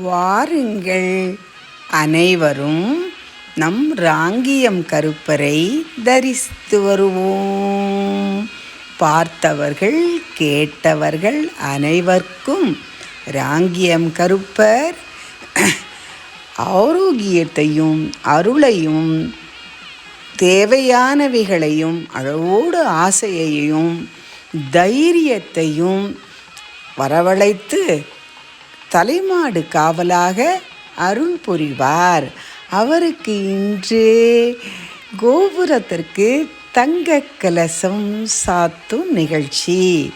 வாருங்கள். அனைவரும் நம் ராங்கியம் கருப்பரை தரிசித்து வருவோம். பார்த்தவர்கள் கேட்டவர்கள் அனைவருக்கும் ராங்கியம் கருப்பர். ஆரோக்கியத்தையும் அருளையும் தேவையானவைகளையும் அழவோடு ஆசையையும் தைரியத்தையும் வரவழைத்து தலைமாடு காவலாக அருள் புரிவார். அவருக்கு இன்று கோபுரத்திற்கு தங்க கலசம் சாத்தும் நிகழ்ச்சி.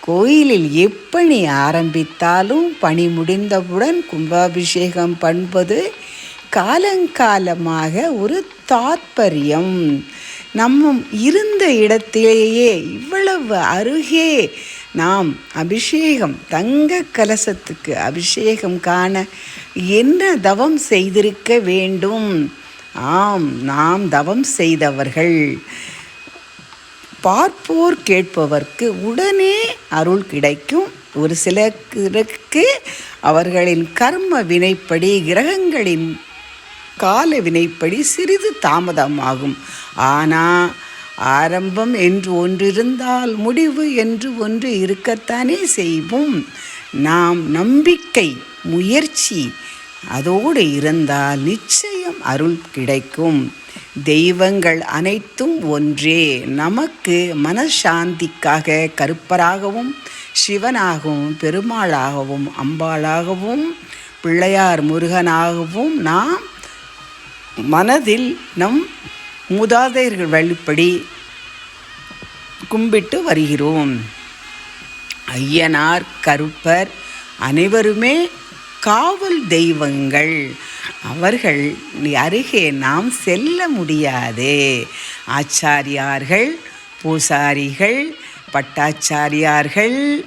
கோயிலில் எப்பணி ஆரம்பித்தாலும் பணி முடிந்தவுடன் கும்பாபிஷேகம் பண்பது காலங்காலமாக ஒரு தாத்பரியம் நம்ம இருந்த இடத்திலேயே இவ்வளவு அருகே நாம் அபிஷேகம் தங்க கலசத்துக்கு அபிஷேகம் காண என்ன தவம் செய்திருக்க வேண்டும்? ஆம் நாம் தவம் செய்தவர்கள். பார்ப்போர் கேட்பவர்க்கு உடனே அருள் கிடைக்கும். ஒரு சிலருக்கு அவர்களின் கர்ம வினைப்படி கிரகங்களின் கால வினைப்படி சிறிது தாமதமாகும். ஆனால் ஆரம்பம் என்று ஒன்று இருந்தால் முடிவு என்று ஒன்று இருக்கத்தானே செய்வோம். நாம் நம்பிக்கை முயற்சி அதோடு இருந்தால் நிச்சயம் அருள் கிடைக்கும். தெய்வங்கள் அனைத்தும் ஒன்றே. நமக்கு மனசாந்திக்காக கருப்பராகவும் சிவனாகவும் பெருமாளாகவும் அம்பாளாகவும் பிள்ளையார் முருகனாகவும் நாம் மனதில் நம் மூதாதையர்கள் வழிப்படி கும்பிட்டு வருகிறோம். ஐயனார் கருப்பர் அனைவருமே காவல் தெய்வங்கள். அவர்கள் அருகே நாம் செல்ல முடியாது. ஆச்சாரியார்கள் பூசாரிகள் பட்டாச்சாரியார்கள்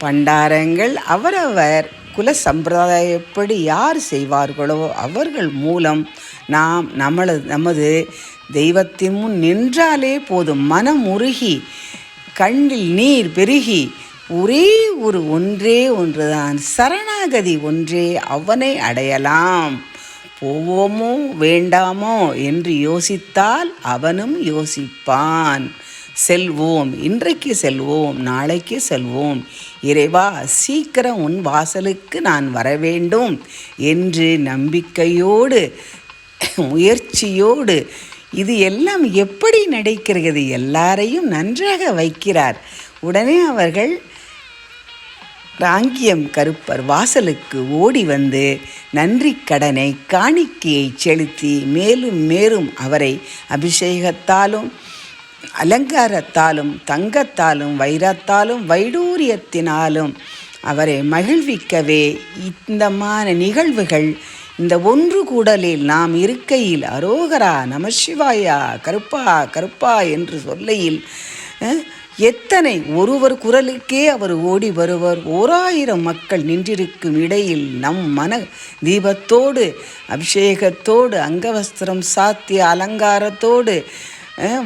பண்டாரங்கள் அவரவர் குல சம்பிரதாயப்படி யார் செய்வார்களோ அவர்கள் மூலம் நாம் நம்மளது நமது தெய்வத்தின் முன் நின்றாலே போதும். மனம் உருகி கண்ணில் நீர் பெருகி ஒரே ஒரு ஒன்றே ஒன்றுதான். சரணாகதி ஒன்றே அவனை அடையலாம். போவோமோ வேண்டாமோ என்று யோசித்தால் அவனும் யோசிப்பான். செல்வோம் இன்றைக்கு செல்வோம் நாளைக்கு செல்வோம். இறைவா சீக்கிரம் உன் வாசலுக்கு நான் வர வேண்டும் என்று நம்பிக்கையோடு முயற்சியோடு இது எல்லாம் எப்படி நடக்கிறது எல்லாரையும் நன்றாக வைக்கிறார். உடனே அவர்கள் ராங்கியம் கருப்பர் வாசலுக்கு ஓடி வந்து நன்றி கடனை காணிக்கையை செலுத்தி மேலும் மேலும் அவரை அபிஷேகத்தாலும் அலங்காரத்தாலும் தங்கத்தாலும் வைரத்தாலும் வைடூரியத்தினாலும் அவரை மகிழ்விக்கவே இந்தமான நிகழ்வுகள் இந்த ஒன்று கூடலில் நாம் இருக்கையில் அரோகரா நமசிவாயா கருப்பா கருப்பா என்று சொல்லையில் எத்தனை ஒருவர் குரலுக்கே அவர் ஓடி வருவர். ஓராயிரம் மக்கள் நின்றிருக்கும் இடையில் நம் மன தீபத்தோடு அபிஷேகத்தோடு அங்கவஸ்திரம் சாத்திய அலங்காரத்தோடு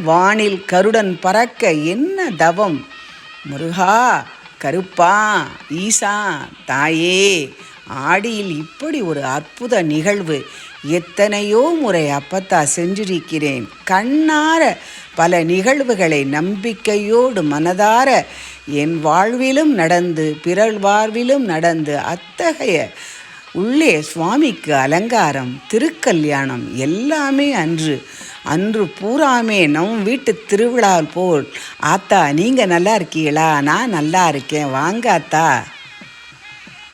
வானில் கருடன் பறக்க என்ன தவம்? முருகா கருப்பா ஈசா தாயே ஆடியில் இப்படி ஒரு அற்புத நிகழ்வு எத்தனையோ முறை அப்பத்தா செஞ்சிருக்கிறேன். கண்ணார பல நிகழ்வுகளை நம்பிக்கையோடு மனதார என் வாழ்விலும் நடந்து பிறர் வாழ்விலும் நடந்து அத்தகைய உள்ளே சுவாமிக்கு அலங்காரம் திருக்கல்யாணம் எல்லாமே அன்று. அன்று பூராமே நம் வீட்டு திருவிழா போல் ஆத்தா நீங்கள் நல்லா இருக்கீங்களா? நான் நல்லா இருக்கேன். வாங்க ஆத்தா.